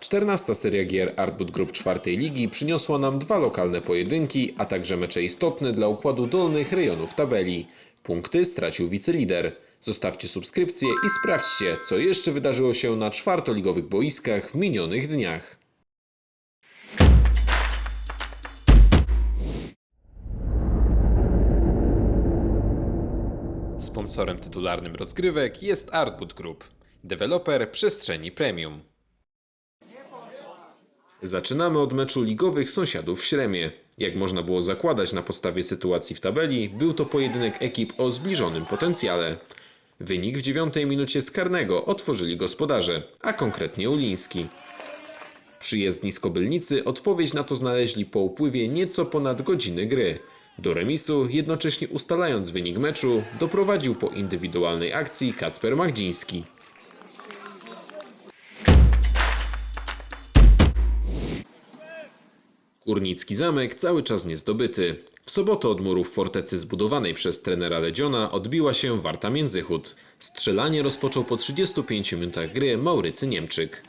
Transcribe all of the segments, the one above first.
14 seria gier Artboot Group czwartej ligi przyniosła nam dwa lokalne pojedynki, a także mecze istotne dla układu dolnych rejonów tabeli. Punkty stracił wicelider. Zostawcie subskrypcję i sprawdźcie, co jeszcze wydarzyło się na czwartoligowych boiskach w minionych dniach. Sponsorem tytularnym rozgrywek jest Artboot Group, deweloper przestrzeni premium. Zaczynamy od meczu ligowych sąsiadów w Śremie. Jak można było zakładać na podstawie sytuacji w tabeli, był to pojedynek ekip o zbliżonym potencjale. Wynik w dziewiątej minucie z karnego otworzyli gospodarze, a konkretnie Uliński. Przyjezdni z Kobylnicy odpowiedź na to znaleźli po upływie nieco ponad godziny gry. Do remisu, jednocześnie ustalając wynik meczu, doprowadził po indywidualnej akcji Kacper Magdziński. Kurnicki zamek cały czas niezdobyty. W sobotę od murów fortecy zbudowanej przez trenera Ledziona odbiła się Warta Międzychód. Strzelanie rozpoczął po 35 minutach gry Maurycy Niemczyk.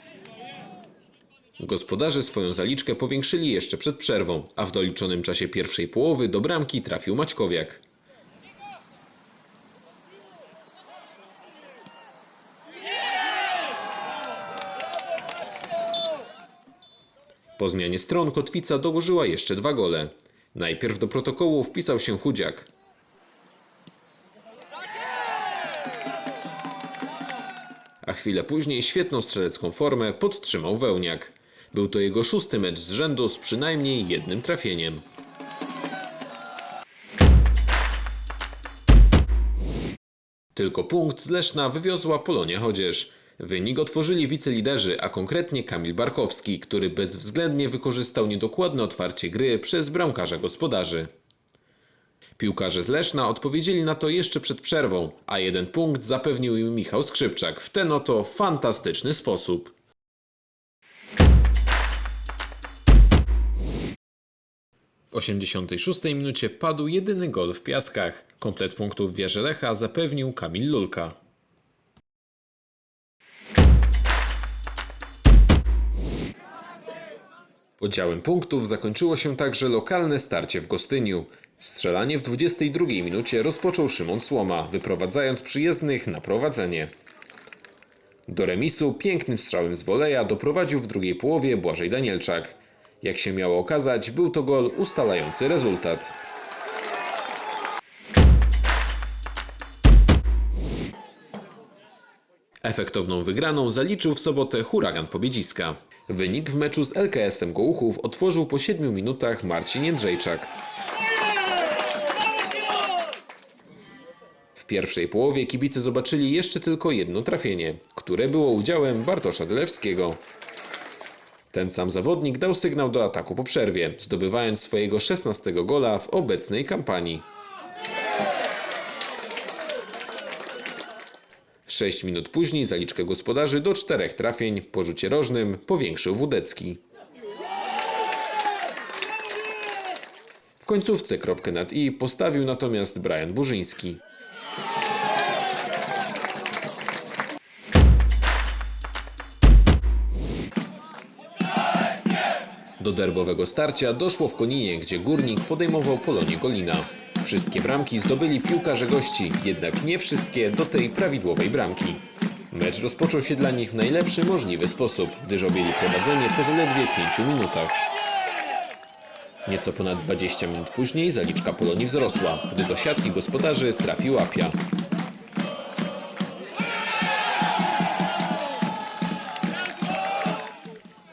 Gospodarze swoją zaliczkę powiększyli jeszcze przed przerwą, a w doliczonym czasie pierwszej połowy do bramki trafił Maćkowiak. Po zmianie stron Kotwica dołożyła jeszcze dwa gole. Najpierw do protokołu wpisał się Chudziak. A chwilę później świetną strzelecką formę podtrzymał Wełniak. Był to jego szósty mecz z rzędu z przynajmniej jednym trafieniem. Tylko punkt z Leszna wywiozła Polonia Chodzież. Wynik otworzyli wiceliderzy, a konkretnie Kamil Barkowski, który bezwzględnie wykorzystał niedokładne otwarcie gry przez bramkarza gospodarzy. Piłkarze z Leszna odpowiedzieli na to jeszcze przed przerwą, a jeden punkt zapewnił im Michał Skrzypczak w ten oto fantastyczny sposób. W 86 minucie padł jedyny gol w Piaskach. Komplet punktów w wieży Lecha zapewnił Kamil Lulka. Podziałem punktów zakończyło się także lokalne starcie w Gostyniu. Strzelanie w 22 minucie rozpoczął Szymon Słoma, wyprowadzając przyjezdnych na prowadzenie. Do remisu pięknym strzałem z woleja doprowadził w drugiej połowie Błażej Danielczak. Jak się miało okazać, był to gol ustalający rezultat. Efektowną wygraną zaliczył w sobotę huragan Pobiedziska. Wynik w meczu z LKS-em Gołuchów otworzył po 7 minutach Marcin Jędrzejczak. W pierwszej połowie kibice zobaczyli jeszcze tylko jedno trafienie, które było udziałem Bartosza Dylewskiego. Ten sam zawodnik dał sygnał do ataku po przerwie, zdobywając swojego 16 gola w obecnej kampanii. 6 minut później zaliczkę gospodarzy do czterech trafień po rzucie rożnym powiększył Wódecki. W końcówce kropkę nad i postawił natomiast Brian Burzyński. Do derbowego starcia doszło w Koninie, gdzie Górnik podejmował Polonię Golina. Wszystkie bramki zdobyli piłkarze gości, jednak nie wszystkie do tej prawidłowej bramki. Mecz rozpoczął się dla nich w najlepszy możliwy sposób, gdyż objęli prowadzenie po zaledwie 5 minutach. Nieco ponad 20 minut później zaliczka Polonii wzrosła, gdy do siatki gospodarzy trafił Apia.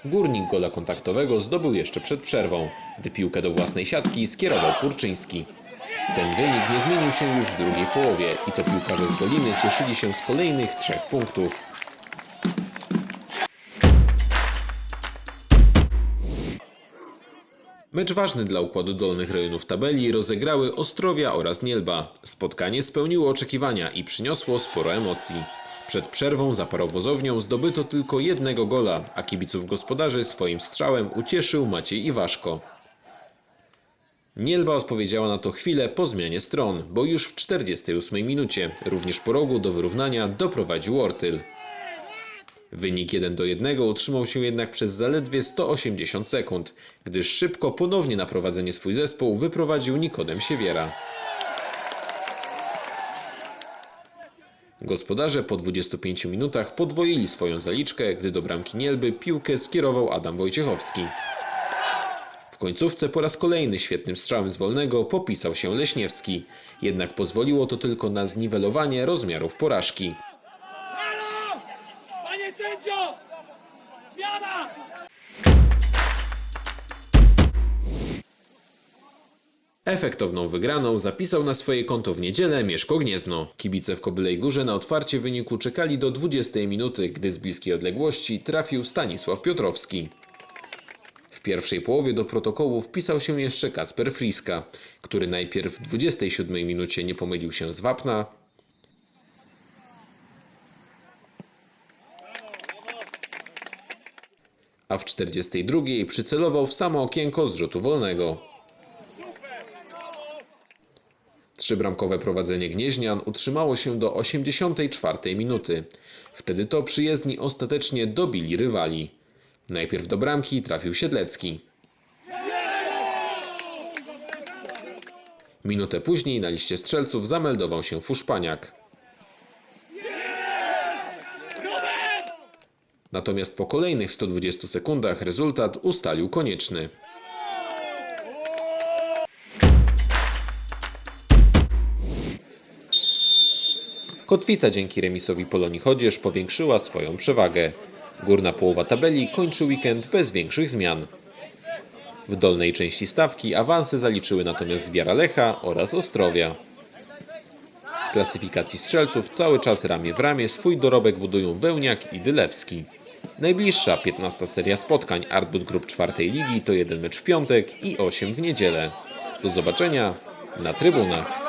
Górnik gola kontaktowego zdobył jeszcze przed przerwą, gdy piłkę do własnej siatki skierował Kurczyński. Ten wynik nie zmienił się już w drugiej połowie i to piłkarze z Goliny cieszyli się z kolejnych trzech punktów. Mecz ważny dla układu dolnych rejonów tabeli rozegrały Ostrowia oraz Nielba. Spotkanie spełniło oczekiwania i przyniosło sporo emocji. Przed przerwą za parowozownią zdobyto tylko jednego gola, a kibiców gospodarzy swoim strzałem ucieszył Maciej Iwaszko. Nielba odpowiedziała na to chwilę po zmianie stron, bo już w 48 minucie, również po rogu do wyrównania, doprowadził Ortyl. Wynik 1 do 1 utrzymał się jednak przez zaledwie 180 sekund, gdyż szybko ponownie na prowadzenie swój zespół wyprowadził Nikodem Siewiera. Gospodarze po 25 minutach podwoili swoją zaliczkę, gdy do bramki Nielby piłkę skierował Adam Wojciechowski. W końcówce po raz kolejny świetnym strzałem z wolnego popisał się Leśniewski, jednak pozwoliło to tylko na zniwelowanie rozmiarów porażki. Halo! Panie sędzio! Zmiana! Efektowną wygraną zapisał na swoje konto w niedzielę Mieszko Gniezno. Kibice w Kobylej Górze na otwarcie wyniku czekali do 20 minuty, gdy z bliskiej odległości trafił Stanisław Piotrowski. W pierwszej połowie do protokołu wpisał się jeszcze Kacper Friska, który najpierw w 27 minucie nie pomylił się z Wapna, a w 42 przycelował w samo okienko z rzutu wolnego. Trzybramkowe prowadzenie Gnieźnian utrzymało się do 84 minuty. Wtedy to przyjezdni ostatecznie dobili rywali. Najpierw do bramki trafił Siedlecki. Minutę później na liście strzelców zameldował się Fuszpaniak. Natomiast po kolejnych 120 sekundach rezultat ustalił konieczny. Kotwica dzięki remisowi Polonii Chodzież powiększyła swoją przewagę. Górna połowa tabeli kończy weekend bez większych zmian. W dolnej części stawki awanse zaliczyły natomiast Wiara Lecha oraz Ostrowia. W klasyfikacji strzelców cały czas ramię w ramię swój dorobek budują Wełniak i Dylewski. Najbliższa 15 seria spotkań Artbut Group czwartej ligi to jeden mecz w piątek i 8 w niedzielę. Do zobaczenia na trybunach.